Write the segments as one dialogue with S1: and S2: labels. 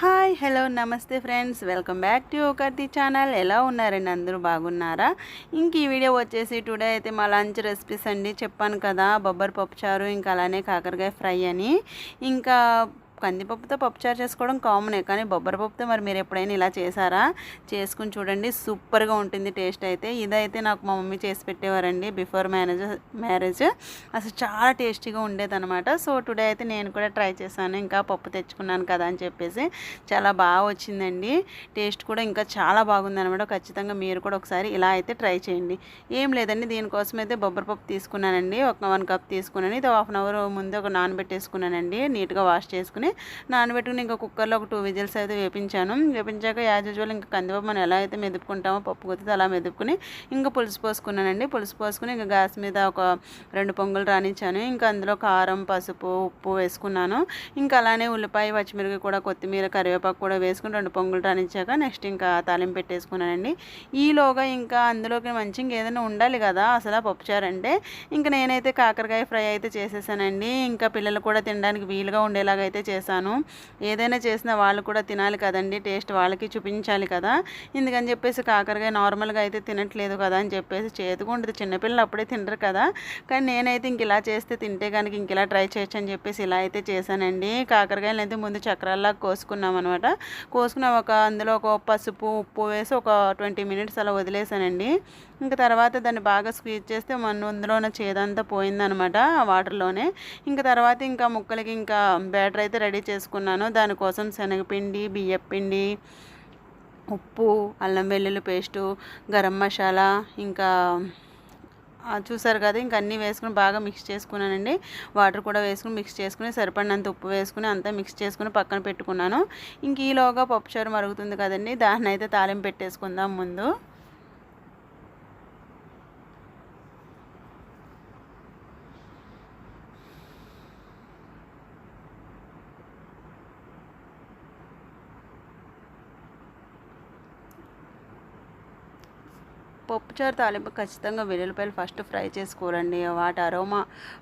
S1: Hi hello నమస్తే friends. Welcome back to ఒకటి channel. ఎలా ఉన్నారండి? అందరూ బాగున్నారా? ఇంక ఈ వీడియో వచ్చేసి టుడే అయితే మా లంచ్ రెసిపీస్ అండి. చెప్పాను కదా బొబ్బరి పప్పుచారు ఇంకా అలానే కాకరకాయ ఫ్రై అని. ఇంకా కందిపప్పుతో పప్పుచారు చేసుకోవడం కామనే కానీ బొబ్బరి పప్పుతో మరి మీరు ఎప్పుడైనా ఇలా చేశారా? చేసుకుని చూడండి సూపర్గా ఉంటుంది టేస్ట్ అయితే. ఇదైతే నాకు మా మమ్మీ చేసి పెట్టేవారండి బిఫోర్ మ్యారేజ్ మ్యారేజ్. అసలు చాలా టేస్టీగా ఉండేదన్నమాట. సో టుడే అయితే నేను కూడా ట్రై చేశాను ఇంకా పప్పు తెచ్చుకున్నాను కదా అని చెప్పేసి. చాలా బాగా వచ్చిందండి. టేస్ట్ కూడా ఇంకా చాలా బాగుంది అనమాట ఖచ్చితంగా మీరు కూడా ఒకసారి ఇలా అయితే ట్రై చేయండి. ఏం లేదండి దీనికోసం అయితే బొబ్బరి పప్పు తీసుకున్నానండి. ఒక వన్ కప్ తీసుకున్నాను. ఇది హాఫ్ అన్ అవర్ ముందు ఒక నానబెట్టేసుకున్నానండి. నీట్గా వాష్ చేసుకుని నానబెట్టుకుని ఇంకా కుక్కర్లో ఒక టూ విజిల్స్ అయితే వేపించాను. వేపించాక యాజ్ యూజువల్ ఇంకా కందిపప్పు మనం ఎలా అయితే మెదుపుకుంటామో పప్పు కొద్దితే అలా మెదుపుకుని ఇంకా పులుసు పోసుకున్నానండి. పులుసు పోసుకుని ఇంకా గ్యాస్ మీద ఒక రెండు పొంగులు రాణించాను ఇంకా అందులో కారం పసుపు ఉప్పు వేసుకున్నాను. ఇంకా అలానే ఉల్లిపాయ పచ్చిమిరపకాయ కూడా కొత్తిమీర కరివేపాకు కూడా వేసుకుని రెండు పొంగులు రానిచ్చాక నెక్స్ట్ ఇంకా తాలింపు పెట్టేసుకున్నానండి. ఈలోగా ఇంకా అందులోకి మంచి ఇంకేదైనా ఉండాలి కదా అసలు పప్పుచారు అంటే ఇంకా నేనైతే కాకరకాయ ఫ్రై అయితే చేసేసానండి. ఇంకా పిల్లలు కూడా తినడానికి వీలుగా ఉండేలాగా అయితే చేశాను చేశాను. ఏదైనా చేసినా వాళ్ళు కూడా తినాలి కదండి టేస్ట్ వాళ్ళకి చూపించాలి కదా. ఎందుకని చెప్పేసి కాకరకాయ నార్మల్గా అయితే తినట్లేదు కదా అని చెప్పేసి చేతిగా ఉంటుంది చిన్నపిల్లలు అప్పుడే తినరు కదా. కానీ నేనైతే ఇంక ఇలా చేస్తే తింటే కనుక ఇంక ఇలా ట్రై చేయొచ్చు అని చెప్పేసి ఇలా అయితే చేశానండి. కాకరకాయలు అయితే ముందు చక్రాల్లా కోసుకున్నాం అనమాట కోసుకున్న. ఒక అందులో ఒక పసుపు ఉప్పు వేసి ఒక ట్వంటీ మినిట్స్ అలా వదిలేసానండి ఇంకా తర్వాత దాన్ని బాగా స్క్వీజ్ చేస్తే మన అందులో ఉన్న చేదంతా పోయిందనమాట వాటర్లోనే. ఇంకా తర్వాత ఇంకా ముక్కలకి ఇంకా బ్యాటర్ అయితే రెడీ రెడీ చేసుకున్నాను. దానికోసం శనగపిండి బియ్యపిండి ఉప్పు అల్లం వెల్లుల్లి పేస్టు గరం మసాలా ఇంకా చూసారు కదా ఇంక అన్నీ వేసుకుని బాగా మిక్స్ చేసుకున్నానండి. వాటర్ కూడా వేసుకుని మిక్స్ చేసుకుని సరిపడినంత ఉప్పు వేసుకుని అంతా మిక్స్ చేసుకుని పక్కన పెట్టుకున్నాను. ఇంక ఈలోగా పప్పుచారు మరుగుతుంది కదండి దాన్ని అయితే తాలింపు పెట్టేసుకుందాం ముందు. పప్పుచారు తాలింపు ఖచ్చితంగా వెల్లుల్లిపాయలు ఫస్ట్ ఫ్రై చేసుకోవాలండి. వాటి అరోమా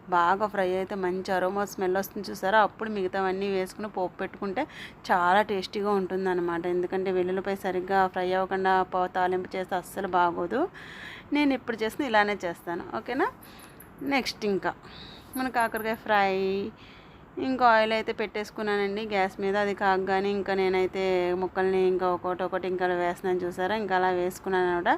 S1: బాగా ఫ్రై అయితే మంచి అరోమా స్మెల్ వస్తుంది చూసారా? అప్పుడు మిగతావన్నీ వేసుకుని పోపు పెట్టుకుంటే చాలా టేస్టీగా ఉంటుందన్నమాట. ఎందుకంటే వెల్లుల్లిపాయ సరిగ్గా ఫ్రై అవ్వకుండా తాలింపు చేస్తే అస్సలు బాగోదు. నేను ఇప్పుడు చేసిన ఇలానే చేస్తాను. ఓకేనా? నెక్స్ట్ ఇంకా. మన కాకరకాయ ఫ్రై ఇంకా ఆయిల్ అయితే పెట్టేసుకున్నానండి. గ్యాస్ మీద అది కాగానే ఇంకా నేనైతే ముక్కల్ని ఇంకా ఒకటి ఒకటి ఇంకా వేస్తున్నాను చూసారా? ఇంకా అలా వేసుకున్నాను అనమాట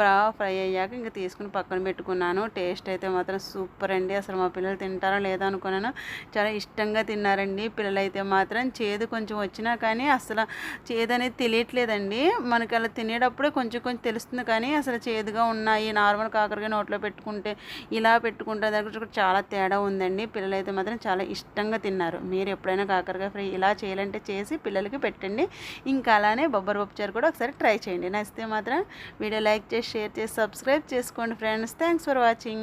S1: బాగా ఫ్రై అయ్యాక ఇంకా తీసుకుని పక్కన పెట్టుకున్నాను. టేస్ట్ అయితే మాత్రం సూపర్ అండి. అసలు మా పిల్లలు తింటారో లేదో అనుకున్నాను. చాలా ఇష్టంగా తిన్నారండి. పిల్లలు అయితే మాత్రం చేదు కొంచెం వచ్చినా కానీ అసలు చేదు అనేది తెలియట్లేదండి. మనకి అలా తినేటప్పుడే కొంచెం కొంచెం తెలుస్తుంది కానీ అసలు చేదుగా ఉన్నాయి. నార్మల్ కాకరగా నోట్లో పెట్టుకుంటే ఇలా పెట్టుకుంటే దగ్గర చాలా తేడా ఉందండి. పిల్లలు అయితే మాత్రం చాలా ఇష్టంగా ఇష్టంగా తిన్నారు. మీరు ఎప్పుడైనా కాకరకాయ ఫ్రై ఇలా చేయాలంటే చేసి పిల్లలకి పెట్టండి. ఇంకా అలానే బొబ్బర్ పప్పుచారు కూడా ఒకసారి ట్రై చేయండి. నచ్చితే మాత్రం వీడియో లైక్ చేసి షేర్ చేసి సబ్స్క్రైబ్ చేసుకోండి ఫ్రెండ్స్. Thanks for watching.